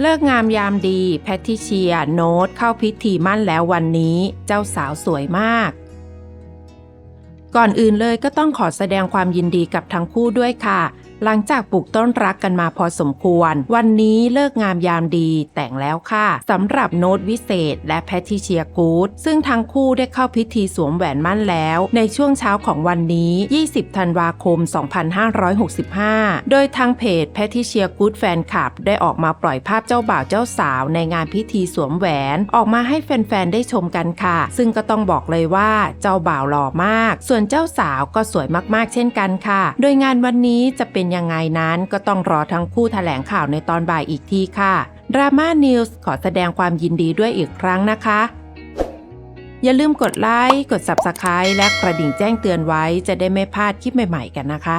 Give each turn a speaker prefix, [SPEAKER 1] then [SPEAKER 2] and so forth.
[SPEAKER 1] เลิกงามยามดี แพทติเชีย โน้ตเข้าพิธีมั่นแล้ววันนี้ เจ้าสาวสวยมาก ก่อนอื่นเลยก็ต้องขอแสดงความยินดีกับทั้งคู่ด้วยค่ะ หลังจากปลูกต้นรักกันมาพอสมควร วันนี้เลิกงามยามดีแต่งแล้วค่ะสำหรับโน้ตวิเศษ และแพทริเชียกูดซึ่งทั้งคู่ได้เข้าพิธีสวมแหวนมั่นแล้ว ในช่วงเช้าของวันนี้ 20 ธันวาคม 2565 โดยทางเพจแพทริเชียกูดแฟนคลับ ได้ออกมาปล่อยภาพเจ้าบ่าวเจ้าสาวในงานพิธีสวมแหวน ออกมาให้แฟนๆได้ชมกันค่ะ ซึ่งก็ต้องบอกเลยว่าเจ้าบ่าวหล่อมาก ส่วนเจ้าสาวก็สวยมากๆ เช่นกันค่ะ โดยงานวันนี้จะเป็นยังไงนั้นก็ต้องรอทั้งคู่แถลงข่าวในตอนบ่ายอีกทีค่ะดราม่านิวส์ขอแสดงความยินดีด้วยอีกครั้งนะคะ อย่าลืมกดไลค์ กด Subscribe และกระดิ่งแจ้งเตือนไว้จะได้ไม่พลาดคลิปใหม่ ๆ กันนะคะ